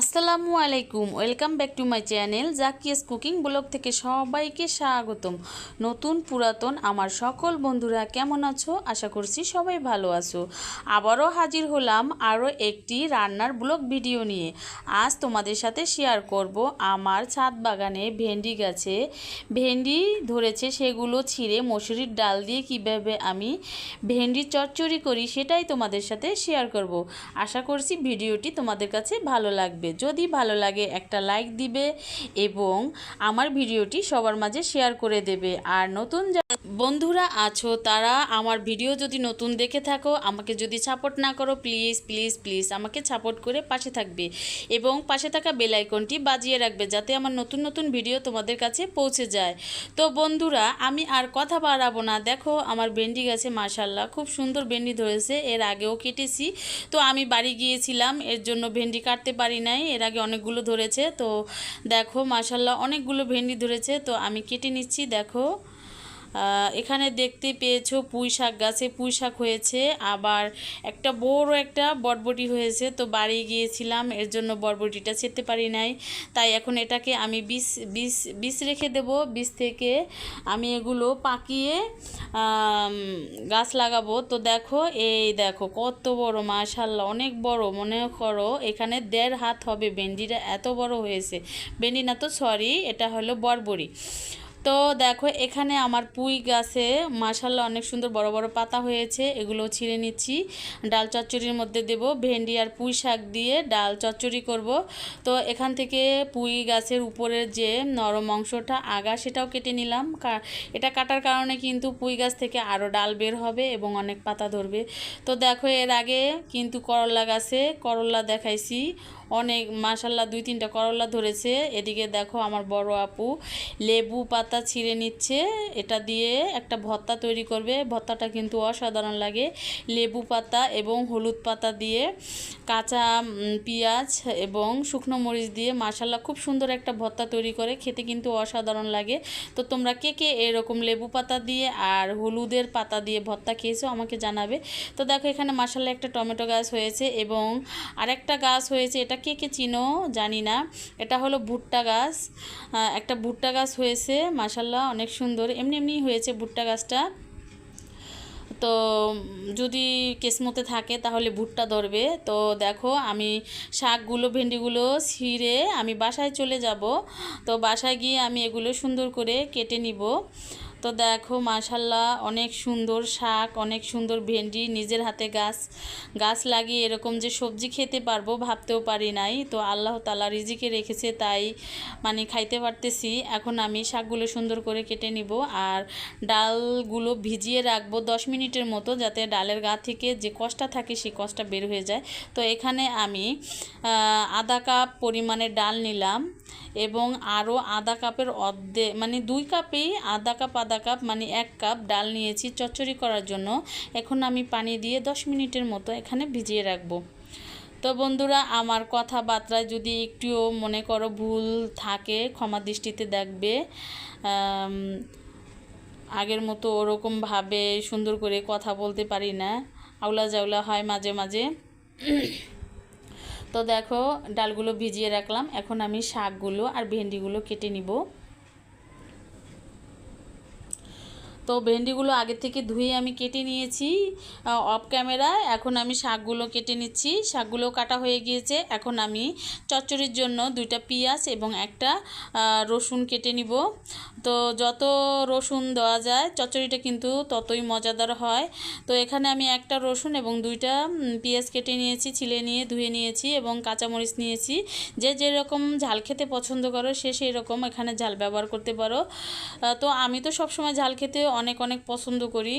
আসসালামু আলাইকুম, welcome back to my channel Zakia's cooking blog থেকে সবাইকে স্বাগতম। নতুন পুরাতন আমার সকল বন্ধুরা কেমন আছো? আশা করছি সবাই ভালো আছো। আবারও হাজির হলাম আরও একটি রান্নার ব্লগ ভিডিও নিয়ে। আজ তোমাদের সাথে শেয়ার করব আমার ছাদ বাগানে ভেন্ডি গাছে। ভেন্ডি ধরেছে সেগুলো ছিঁড়ে মসুরির ডাল দিয়ে কীভাবে আমি ভেন্ডি চচ্চড়ি করি সেটাই তোমাদের সাথে শেয়ার করব। আশা করছি ভিডিওটি তোমাদের কাছে ভালো লাগবে। যদি ভালো লাগে একটা লাইক দিবে এবং আমার ভিডিওটি সবার মাঝে শেয়ার করে দেবে। আর নতুন বন্ধুরা আছো, তারা আমার ভিডিও যদি নতুন দেখে থাকো, আমাকে যদি সাপোর্ট না করো প্লিজ প্লিজ প্লিজ আমাকে সাপোর্ট করে পাশে থাকবে এবং পাশে থাকা বেল আইকনটি বাজিয়ে রাখবে যাতে আমার নতুন নতুন ভিডিও তোমাদের কাছে পৌঁছে যায়। তো বন্ধুরা, আমি আর কথা বাড়াবো না। দেখো, আমার ভেন্ডি গাছে মাশাল্লাহ খুব সুন্দর ভেন্ডি ধরেছে। এর আগেও কেটেছি। তো আমি বাড়ি গিয়েছিলাম, এর জন্য ভেন্ডি কাটতে পারি নাই। এর আগে অনেকগুলো ধরেছে। তো দেখো মাশাল্লাহ অনেকগুলো ভেন্ডি ধরেছে। তো আমি কেটে নিচ্ছি, দেখো। এখানে দেখতে পেয়েছ পুঁই শাক গাছে পুঁই শাক হয়েছে, আবার একটা বড় একটা বটবটি হয়েছে, তো বাড়ি গিয়েছিলাম, এর জন্য বটবটিটা ছেড়তে পারি নাই, তাই এখন এটাকে আমি বিষ বিষ বিষ রেখে দেব, বিষ থেকে আমি এগুলো পাকিয়ে গাছ লাগাবো, তো দেখো, এই দেখো কত বড় মাশাল্লাহ অনেক বড়, মনে করো এখানে দেড় হাত হবে, ভেন্ডিটা এত বড় হয়েছে, ভেন্ডি না তো সরি এটা হলো বরবরি তো দেখো, এখানে আমার পুঁই গাছে মাশাল্লাহ অনেক সুন্দর বড় বড় পাতা হয়েছে, এগুলো ছিঁড়ে নিচ্ছি। ডাল চচ্চড়ির মধ্যে দেব, ভেন্ডি আর পুঁই শাক দিয়ে ডাল চচ্চড়ি করব। তো এখান থেকে পুঁই গাছের উপরের যে নরম অংশটা আগা, সেটাও কেটে নিলাম। এটা কাটার কারণে কিন্তু পুঁই গাছ থেকে আরও ডাল বের হবে এবং অনেক পাতা ধরবে। তো দেখো, এর আগে কিন্তু করলা গাছে করলা দেখাইছি। অনেক মাশাল্লাহ দুই তিনটা করলা ধরেছে। এদিকে দেখো আমার বড় আপু, লেবু পাতা ছিঁড়ে নিচ্ছে, এটা দিয়ে একটা ভর্তা তৈরি করবে। ভর্তাটা কিন্তু অসাধারণ লাগে। লেবু পাতা এবং হলুদ পাতা দিয়ে, কাঁচা পেঁয়াজ এবং শুকনো মরিচ দিয়ে মাশাল্লাহ খুব সুন্দর একটা ভর্তা তৈরি করে, খেতে কিন্তু অসাধারণ লাগে। তো তোমরা কে কে এরকম লেবু পাতা দিয়ে আর হলুদের পাতা দিয়ে ভর্তা খেয়েছো আমাকে জানাবে। তো দেখো এখানে মাশাল্লাহ একটা টমেটো গাছ হয়েছে এবং আরেকটা গাছ হয়েছে, এটা কে কে চিনো জানি না। এটা হলো ভুট্টা গাছ। একটা ভুট্টা গাছ হয়েছে মাশাল্লাহ অনেক সুন্দর। এমনি এমনি হয়েছে ভুট্টা গাছটা। তো যদি কেসমতে থাকে তাহলে ভুট্টা ধরবে। তো দেখো, আমি শাকগুলো, ভেন্ডিগুলো ছিঁড়ে আমি বাসায় চলে যাব। তো বাসায় গিয়ে আমি এগুলো সুন্দর করে কেটে নিব। তো দেখো, মাশাল্লাহ, অনেক সুন্দর শাক, অনেক সুন্দর ভেন্ডি, নিজের হাতে গাছ গাছ লাগিয়ে এরকম যে সবজি খেতে পারব ভাবতেও পারি নাই। তো আল্লাহ তালা রিজিকে রেখেছে, তাই মানে খাইতে পারতেছি। এখন আমি শাকগুলো সুন্দর করে কেটে নিব আর ডালগুলো ভিজিয়ে রাখব দশ মিনিটের মতো, যাতে ডালের গা থেকে যে কষটা থাকে সেই কষটা বের হয়ে যায়। তো এখানে আমি আধা কাপ পরিমাণে ডাল নিলাম এবং আরও আধা কাপের অর্ধেক মানে দুই কাপেই আধা কাপ আধা কাপ মানে এক কাপ ডাল নিয়েছি চচ্চড়ি করার জন্য। এখন আমি পানি দিয়ে দশ মিনিটের মতো এখানে ভিজিয়ে রাখব। তো বন্ধুরা, আমার কথাবার্তায় যদি একটুও মনে করো ভুল থাকে, ক্ষমা দৃষ্টিতে দেখবে। আগের মতো ওরকমভাবে সুন্দর করে কথা বলতে পারি না। আউলা জাউলা হয় মাঝে মাঝে। তো দেখো, ডালগুলো ভিজিয়ে রাখলাম। এখন আমি শাকগুলো আর ভেন্ডিগুলো কেটে নিব। তো ভেন্ডিগুলো আগে থেকে ধুয়ে আমি কেটে নিয়েছি অফ ক্যামেরায় এখন আমি শাকগুলো কেটে নিচ্ছি শাকগুলো কাটা হয়ে গিয়েছে, এখন আমি চচ্চড়ির জন্য দুইটা পেঁয়াজ এবং একটা রসুন কেটে নিব। তো যত রসুন দেওয়া যায়, চচ্চড়িটা কিন্তু ততই মজাদার হয়। তো এখানে আমি একটা রসুন এবং দুইটা পেঁয়াজ কেটে নিয়েছি, ছিলে নিয়ে ধুয়ে নিয়েছি এবং কাঁচামরিচ নিয়েছি। যে যেরকম ঝাল খেতে পছন্দ করো, সে সেই রকম এখানে ঝাল ব্যবহার করতে পারো। তো আমি তো সবসময় ঝাল খেতে অনেক অনেক পছন্দ করি।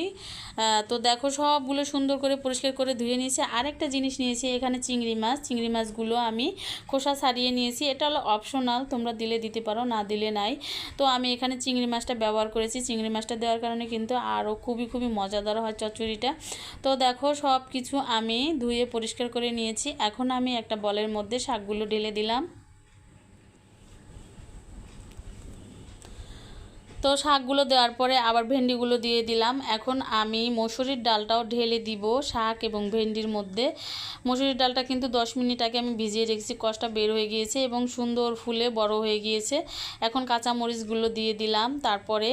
তো দেখো সবগুলো সুন্দর করে পরিষ্কার করে ধুয়ে নিয়েছি। আরেকটা জিনিস নিয়েছি, এখানে চিংড়ি মাছ। চিংড়ি মাছগুলো আমি খোসা ছাড়িয়ে নিয়েছি। এটা হলো অপশনাল তোমরা দিলে দিতে পারো, না দিলে নাই। তো আমি এখানে চিংড়ি মাছটা ব্যবহার করেছি। চিংড়ি মাছটা দেওয়ার কারণে কিন্তু আরও খুবই খুবই মজাদার হয় চচ্চড়িটা। তো দেখো সব কিছু আমি ধুয়ে পরিষ্কার করে নিয়েছি। এখন আমি একটা বলের মধ্যে শাকগুলো ঢেলে দিলাম। তো শাকগুলো দেওয়ার পরে আবার ভেন্ডিগুলো দিয়ে দিলাম। এখন আমি মসুরির ডালটাও ঢেলে দিব শাক এবং ভেন্ডির মধ্যে। মসুরির ডালটা কিন্তু দশ মিনিট আগে আমি ভিজিয়ে রেখেছি কষটা বের হয়ে গিয়েছে এবং সুন্দর ফুলে বড় হয়ে গিয়েছে। এখন কাঁচা মরিচগুলো দিয়ে দিলাম। তারপরে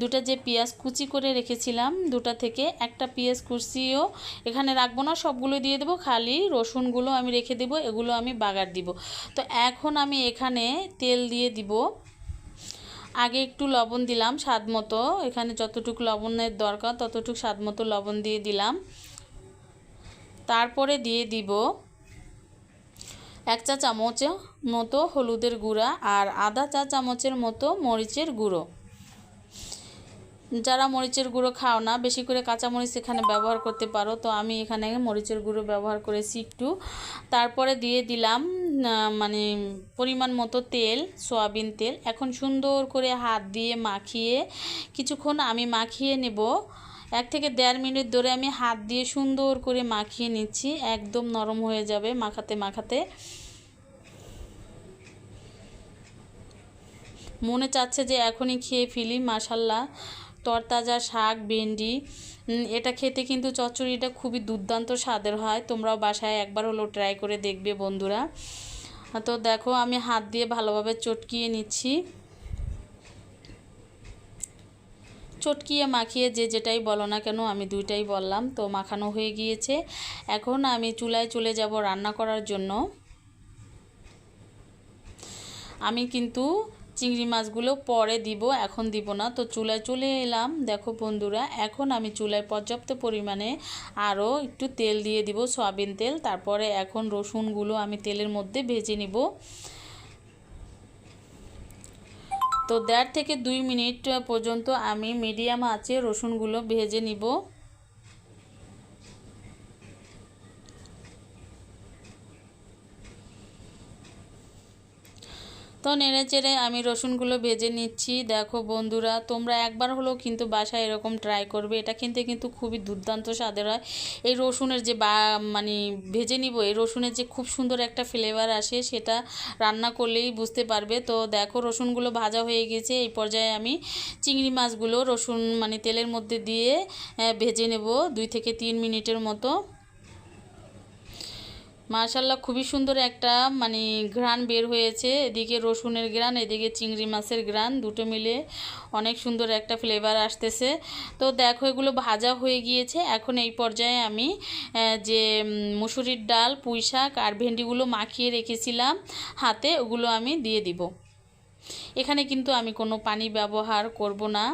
দুটা যে পেঁয়াজ কুচি করে রেখেছিলাম, দুটা থেকে একটা পেঁয়াজ কুচিও এখানে রাখব না, সবগুলো দিয়ে দেবো। খালি রসুনগুলো আমি রেখে দেবো, এগুলো আমি বাগার দিব। তো এখন আমি এখানে তেল দিয়ে দিব। আগে একটু লবণ দিলাম স্বাদ মতো। এখানে যতটুকু লবণের দরকার ততটুকু স্বাদ মতো লবণ দিয়ে দিলাম। তারপরে দিয়ে দিব এক চা চামচ মতো হলুদের গুঁড়া আর আধা চা চামচের মতো মরিচের গুঁড়ো। যারা মরিচের গুঁড়ো খাও না, বেশি করে কাঁচা মরিচ এখানে ব্যবহার করতে পারো। তো আমি এখানে মরিচের গুঁড়ো ব্যবহার করেছি একটু। তারপরে দিয়ে দিলাম মানে পরিমাণ মতো তেল, সয়াবিন তেল। এখন সুন্দর করে হাত দিয়ে মাখিয়ে কিছুক্ষণ আমি মাখিয়ে নেব। এক থেকে দেড় মিনিট ধরে আমি হাত দিয়ে সুন্দর করে মাখিয়ে নিচ্ছি, একদম নরম হয়ে যাবে মাখাতে মাখাতে। মনে চাচ্ছে যে এখনই খেয়ে ফেলি মাসাল্লাহ তরতাজা শাক, ভেন্ডি এটা খেতে কিন্তু চচ্চড়িটা খুবই দুর্দান্ত স্বাদের হয়। তোমরাও বাসায় একবার হলো ট্রাই করে দেখবে বন্ধুরা। তো দেখো, আমি হাত দিয়ে ভালোভাবে চটকিয়ে নিচ্ছি। চটকিয়ে মাখিয়ে যে যেটাই বলো না কেন, আমি দুইটাই বললাম, তো মাখানো হয়ে গিয়েছে। এখন আমি চুলায় চলে যাব রান্না করার জন্য। আমি কিন্তু চিংড়ি মাছগুলো পরে দিব, এখন দিব না। তো চুলায় চলে এলাম। দেখো বন্ধুরা, এখন আমি চুলায় পর্যাপ্ত পরিমাণে আরও একটু তেল দিয়ে দিব, সয়াবিন তেল। তারপরে এখন রসুনগুলো আমি তেলের মধ্যে ভেজে নিব। তো দেড় থেকে দুই মিনিট পর্যন্ত আমি মিডিয়াম আঁচে রসুনগুলো ভেজে নিব। তো নেড়ে চেড়ে আমি রসুনগুলো ভেজে নিচ্ছি। দেখো বন্ধুরা, তোমরা একবার হলেও কিন্তু বাসায় এরকম ট্রাই করবে। এটা কিনতে কিন্তু খুবই দুর্দান্ত স্বাদের হয়। এই রসুনের যে বা মানে ভেজে নিব, এই রসুনের যে খুব সুন্দর একটা ফ্লেভার আসে, সেটা রান্না করলেই বুঝতে পারবে। তো দেখো রসুনগুলো ভাজা হয়ে গেছে। এই পর্যায়ে আমি চিংড়ি মাছগুলো রসুন মানে তেলের মধ্যে দিয়ে ভেজে নেব দুই থেকে তিন মিনিটের মতো। মাশাল্লাহ খুবই সুন্দর একটা মানে ঘ্রাণ বের হয়েছে। এদিকে রসুনের গ্রান এদিকে চিংড়ি মাছের গ্রান দুটো মিলে অনেক সুন্দর একটা ফ্লেভার আসতেছে। তো দেখো, এগুলো ভাজা হয়ে গিয়েছে। এখন এই পর্যায়ে আমি যে মুসুরির ডাল, পুঁই শাক আর ভেন্ডিগুলো মাখিয়ে রেখেছিলাম হাতে, ওগুলো আমি দিয়ে দিব। এখানে কিন্তু আমি কোনো পানি ব্যবহার করব না।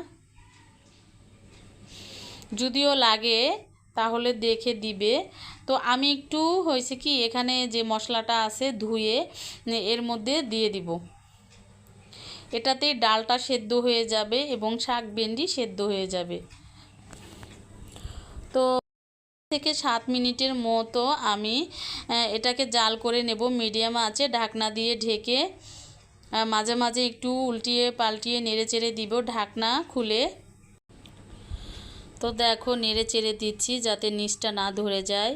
যদিও লাগে তাহলে দেখে দিবে। তো আমি একটু হয়েছে কি, এখানে যে মশলাটা আছে ধুয়ে এর মধ্যে দিয়ে দিব। এটাতে ডালটা সেদ্ধ হয়ে যাবে এবং শাক ভেন্ডি সেদ্ধ হয়ে যাবে। তো থেকে সাত মিনিটের মতো আমি এটাকে জাল করে নেব মিডিয়াম আছে ঢাকনা দিয়ে ঢেকে মাঝে মাঝে একটু উল্টিয়ে পাল্টিয়ে নেড়ে চেড়ে দিব ঢাকনা খুলে। তো দেখো নেড়ে চেড়ে দিচ্ছি যাতে নিচটা না ধরে যায়।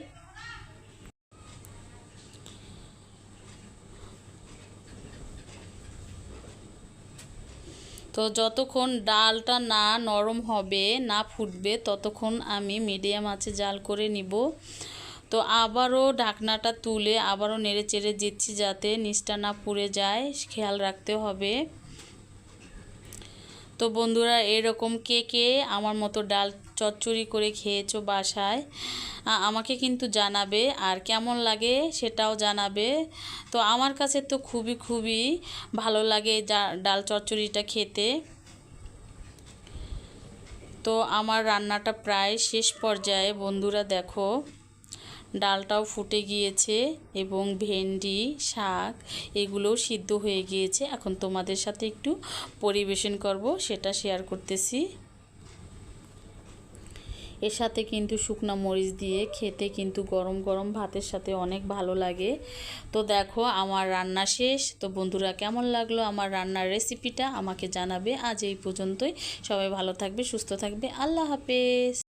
তো যতক্ষণ ডালটা না নরম হবে, না ফুটবে, ততক্ষণ আমি মিডিয়াম আছে জাল করে নিব। তো আবারও ঢাকনাটা তুলে আবারও নেড়ে চেড়ে দিচ্ছি যাতে নিচটা না পুড়ে যায়। খেয়াল রাখতে হবে। তো বন্ধুরা এরকম কে কে আমার মতো ডাল চচ্চড়ি করে খেয়েছো বাসায় আমাকে কিন্তু জানাবে আর কেমন লাগে সেটাও জানাবে। তো আমার কাছে তো খুবই খুবই ভালো লাগে ডাল চচ্চড়িটা খেতে। তো আমার রান্নাটা প্রায় শেষ পর্যায়ে, বন্ধুরা দেখো। ডালটাও ফুটে গিয়েছে এবং ভেন্ডি, শাক এগুলোও সিদ্ধ হয়ে গিয়েছে। এখন তোমাদের সাথে একটু পরিবেশন করব, সেটা শেয়ার করতেছি। এর সাথে কিন্তু শুকনো মরিচ দিয়ে খেতে কিন্তু গরম গরম ভাতের সাথে অনেক ভালো লাগে। তো দেখো, আমার রান্না শেষ। তো বন্ধুরা, কেমন লাগল আমার রান্নার রেসিপিটা আমাকে জানাবে। আজ এই পর্যন্তই। সবাই ভালো থাকবে, সুস্থ থাকবে। আল্লাহ হাফেজ।